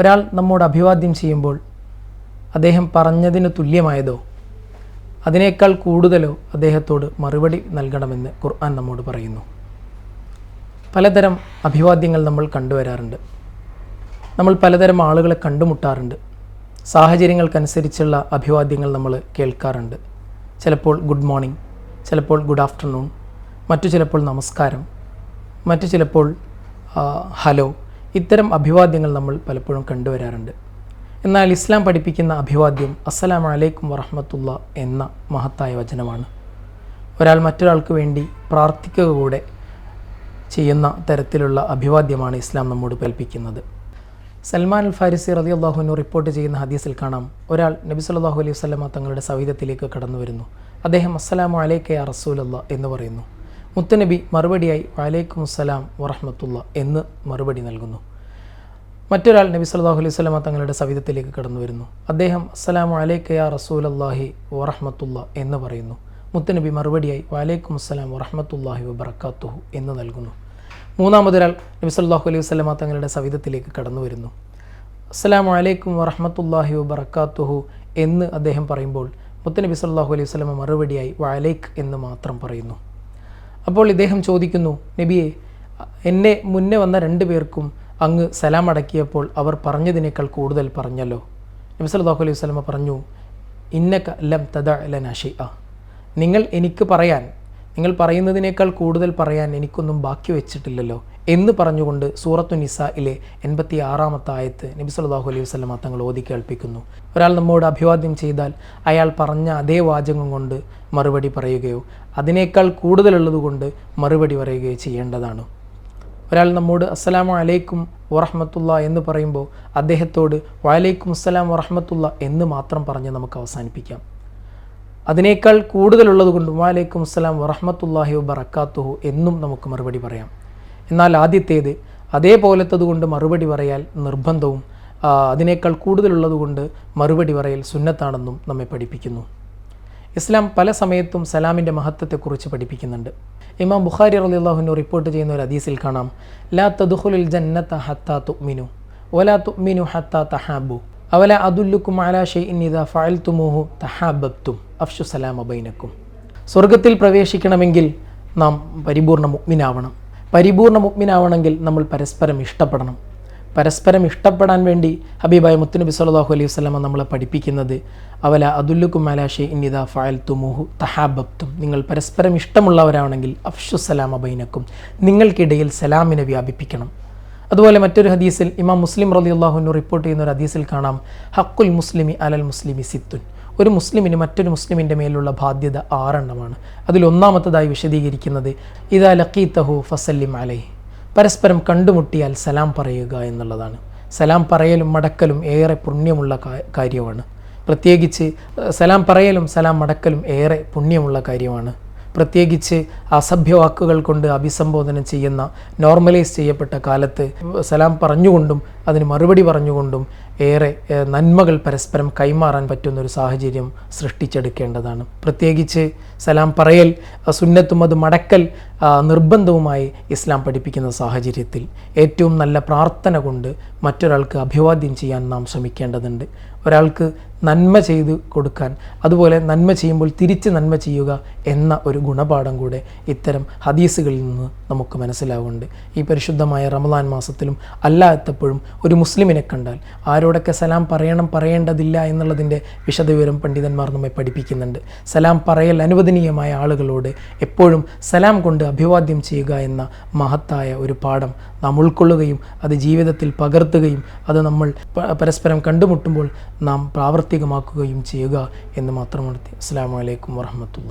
ഒരാൾ നമ്മോട് അഭിവാദ്യം ചെയ്യുമ്പോൾ അദ്ദേഹം പറഞ്ഞതിന് തുല്യമായതോ അതിനേക്കാൾ കൂടുതലോ അദ്ദേഹത്തോട് മറുപടി നൽകണമെന്ന് ഖുർആൻ നമ്മോട് പറയുന്നു. പലതരം അഭിവാദ്യങ്ങൾ നമ്മൾ കണ്ടുവരാറുണ്ട്. നമ്മൾ പലതരം ആളുകളെ കണ്ടുമുട്ടാറുണ്ട്. സാഹചര്യങ്ങൾക്കനുസരിച്ചുള്ള അഭിവാദ്യങ്ങൾ നമ്മൾ കേൾക്കാറുണ്ട്. ചിലപ്പോൾ ഗുഡ് മോർണിംഗ് ചിലപ്പോൾ ഗുഡ് ആഫ്റ്റർനൂൺ മറ്റു ചിലപ്പോൾ നമസ്കാരം മറ്റു ചിലപ്പോൾ ഹലോ ഇത്തരം അഭിവാദ്യങ്ങൾ നമ്മൾ പലപ്പോഴും കണ്ടുവരാറുണ്ട്. എന്നാൽ ഇസ്ലാം പഠിപ്പിക്കുന്ന അഭിവാദ്യം അസ്സലാം അലൈക്കും വറഹമത്തുള്ള എന്ന മഹത്തായ വചനമാണ്. ഒരാൾ മറ്റൊരാൾക്ക് വേണ്ടി പ്രാർത്ഥിക്കുക കൂടെ ചെയ്യുന്ന തരത്തിലുള്ള അഭിവാദ്യമാണ് ഇസ്ലാം നമ്മോട് കൽപ്പിക്കുന്നത്. സൽമാൻ അൽ ഫാരിസി റതി റിപ്പോർട്ട് ചെയ്യുന്ന ഹദീസിൽ കാണാം ഒരാൾ നബി സല്ലല്ലാഹു അലൈഹി വസല്ലമ തങ്ങളുടെ സവിധത്തിലേക്ക് കടന്നു വരുന്നു. അദ്ദേഹം അസ്സലാമു അലൈക്കെ അറസൂലല്ല റസൂലല്ല എന്ന് പറയുന്നു. മുത്തനബി മറുപടിയായി വലൈക്കും അസ്സലാം വറഹമത്തുള്ള എന്ന് മറുപടി നൽകുന്നു. മറ്റൊരാൾ നബി സല്ലല്ലാഹു അലൈഹി വസല്ലമ തങ്ങളുടെ സവിധത്തിലേക്ക് കടന്നു വരുന്നു അദ്ദേഹം അസ്സലാമു അലൈക്ക യാ റസൂലല്ലാഹി വറഹമത്തുള്ള എന്ന് പറയുന്നു. മുത്തനബി മറുപടിയായി വലൈക്കും അസ്സലാം വറഹ്മത്തുള്ളാഹി വബർക്കാത്തുഹു എന്ന് നൽകുന്നു. മൂന്നാമതൊരാൾ നബി സല്ലല്ലാഹു അലൈഹി വസല്ലമ തങ്ങളുടെ സവിധത്തിലേക്ക് കടന്നു വരുന്നു അസ്സലാമു അലൈക്കും വറഹ്മത്തുള്ളാഹി വബർക്കാത്തുഹു എന്ന് അദ്ദേഹം പറയുമ്പോൾ മുത്തനബി സല്ലല്ലാഹു അലൈഹി വസല്ലമ മറുപടിയായി വലൈക്ക് എന്ന് മാത്രം പറയുന്നു. അപ്പോൾ ഇദ്ദേഹം ചോദിക്കുന്നു നബിയെ എന്നെ മുന്നേ വന്ന രണ്ടു പേർക്കും അങ്ങ് സലാം അടക്കിയപ്പോൾ അവർ പറഞ്ഞതിനേക്കാൾ കൂടുതൽ പറഞ്ഞല്ലോ. നബി സല്ലല്ലാഹു അലൈഹി വസല്ലമ പറഞ്ഞു ഇന്നക ലം തദ ലന ഷൈഅ. നിങ്ങൾ എനിക്ക് പറയാൻ നിങ്ങൾ പറയുന്നതിനേക്കാൾ കൂടുതൽ പറയാൻ എനിക്കൊന്നും ബാക്കി വെച്ചിട്ടില്ലല്ലോ എന്ന് പറഞ്ഞുകൊണ്ട് സൂറത്തു നിസയിലെ എൺപത്തി ആറാമത്തെ ആയത്ത് നബി സല്ലല്ലാഹു അലൈഹി വസ്ലമ തങ്ങൾ ഓതി കേൾപ്പിക്കുന്നു. ഒരാൾ നമ്മോട് അഭിവാദ്യം ചെയ്താൽ അയാൾ പറഞ്ഞ അതേ വാചകം കൊണ്ട് മറുപടി പറയുകയോ അതിനേക്കാൾ കൂടുതലുള്ളതുകൊണ്ട് മറുപടി പറയുകയോ ചെയ്യേണ്ടതാണ്. ഒരാൾ നമ്മോട് അസ്സലാമു അലൈക്കും വറഹമത്തുള്ള എന്ന് പറയുമ്പോൾ അദ്ദേഹത്തോട് വലൈക്കും അസ്സലാം വറഹമത്തുള്ള എന്ന് മാത്രം പറഞ്ഞ് നമുക്ക് അവസാനിപ്പിക്കാം. അതിനേക്കാൾ കൂടുതലുള്ളത് കൊണ്ട് വാലൈക്കും അസ്സലാം വറഹമത്തുല്ലാഹി വബറക്കാത്തുഹു എന്നും നമുക്ക് മറുപടി പറയാം. എന്നാൽ ആദ്യത്തേത് അതേപോലത്തത് കൊണ്ട് മറുപടി പറയാൽ നിർബന്ധവും അതിനേക്കാൾ കൂടുതലുള്ളത് കൊണ്ട് മറുപടി പറയൽ സുന്നത്താണെന്നും നമ്മെ പഠിപ്പിക്കുന്നു. ഇസ്ലാം പല സമയത്തും സലാമിന്റെ മഹത്വത്തെക്കുറിച്ച് പഠിപ്പിക്കുന്നുണ്ട്. ഇമാം ബുഖാരി റളിയല്ലാഹുവിനു റിപ്പോർട്ട് ചെയ്യുന്ന ഒരു ഹദീസിൽ കാണാം. ലാ തദ്ഖുലുൽ ജന്നത്ത ഹത്താ തുമിനു ഒലാ തുമിനു ഹത്താ തഹാബു അവല അദുല്ലുക്കും അലാ ഷൈഇൻ ഇദാ ഫഅൽതുമൂഹു തഹാബബ്തും അഫ്ഷു സലാം അബൈനക്കും സ്വർഗത്തിൽ പ്രവേശിക്കണമെങ്കിൽ നാം പരിപൂർണ മുഗ്മിനാവണം പരിപൂർണ മുഗ്മിനാവണമെങ്കിൽ നമ്മൾ പരസ്പരം ഇഷ്ടപ്പെടണം. പരസ്പരം ഇഷ്ടപ്പെടാൻ വേണ്ടി ഹബീബായ മുത്തുനബി സല്ലാഹു അലൈഹി വസ്ലമ നമ്മളെ പഠിപ്പിക്കുന്നത് അവല അതുല്ലുക്കും അലാഷെ ഇന്നിത ഫയൽ തുമുഹു തഹാബബ്തും. നിങ്ങൾ പരസ്പരം ഇഷ്ടമുള്ളവരാണെങ്കിൽ അഫ്ഷു അബൈനക്കും ബൈനക്കും നിങ്ങൾക്കിടയിൽ സലാമിനെ വ്യാപിപ്പിക്കണം. അതുപോലെ മറ്റൊരു ഹദീസിൽ ഇമാം മുസ്ലിം റലി അള്ളാഹുനു റിപ്പോർട്ട് ചെയ്യുന്ന ഒരു ഹദീസിൽ കാണാം ഹക്കുൽ മുസ്ലിമി അലൽ മുസ്ലിമി സിത്തുൻ. ഒരു മുസ്ലിമിന് മറ്റൊരു മുസ്ലിമിന്റെ മേലുള്ള ബാധ്യത ആറെണ്ണമാണ്. അതിൽ ഒന്നാമത്തതായി വിശദീകരിക്കുന്നത് ഇതാ ലക്കീത്തഹു ഫസല്ലിം അലൈഹി. പരസ്പരം കണ്ടുമുട്ടിയാൽ സലാം പറയുക എന്നുള്ളതാണ്. സലാം പറയലും മടക്കലും ഏറെ പുണ്യമുള്ള കാര്യമാണ്. പ്രത്യേകിച്ച് സലാം പറയലും സലാം മടക്കലും ഏറെ പുണ്യമുള്ള കാര്യമാണ്. പ്രത്യേകിച്ച് അസഭ്യവാക്കുകൾ കൊണ്ട് അഭിസംബോധന ചെയ്യുന്ന നോർമലൈസ് ചെയ്യപ്പെട്ട കാലത്ത് സലാം പറഞ്ഞുകൊണ്ടും അതിന് മറുപടി പറഞ്ഞുകൊണ്ടും ഏറെ നന്മകൾ പരസ്പരം കൈമാറാൻ പറ്റുന്ന ഒരു സാഹചര്യം സൃഷ്ടിച്ചെടുക്കേണ്ടതാണ്. പ്രത്യേകിച്ച് സലാം പറയൽ സുന്നത്തും അത് മടക്കൽ നിർബന്ധവുമായി ഇസ്ലാം പഠിപ്പിക്കുന്ന സാഹചര്യത്തിൽ ഏറ്റവും നല്ല പ്രാർത്ഥന കൊണ്ട് മറ്റൊരാൾക്ക് അഭിവാദ്യം ചെയ്യാൻ നാം ശ്രമിക്കേണ്ടതുണ്ട്. ഒരാൾക്ക് നന്മ ചെയ്ത് കൊടുക്കാൻ അതുപോലെ നന്മ ചെയ്യുമ്പോൾ തിരിച്ച് നന്മ ചെയ്യുക എന്ന ഒരു ഗുണപാഠം കൂടെ ഇത്തരം ഹദീസുകളിൽ നിന്ന് നമുക്ക് മനസ്സിലാവുന്നുണ്ട്. ഈ പരിശുദ്ധമായ റമദാൻ മാസത്തിലും അല്ലാത്തപ്പോഴും ഒരു മുസ്ലിമിനെ കണ്ടാൽ ആരോടൊക്കെ സലാം പറയണം പറയേണ്ടതില്ല എന്നുള്ളതിന്റെ വിശദവിവരം പണ്ഡിതന്മാർ നമ്മെ പഠിപ്പിക്കുന്നുണ്ട്. സലാം പറയൽ അനുവദനീയമായ ആളുകളോട് എപ്പോഴും സലാം കൊണ്ട് അഭിവാദ്യം ചെയ്യുക എന്ന മഹത്തായ ഒരു പാഠം നാം ഉൾക്കൊള്ളുകയും അത് ജീവിതത്തിൽ പകർത്തുകയും അത് നമ്മൾ പരസ്പരം കണ്ടുമുട്ടുമ്പോൾ നാം പ്രാവർത്തികമാക്കുകയും ചെയ്യുക എന്ന് മാത്രമാണ് അസ്സാം വലൈക്കും വറഹമത്തുള്ള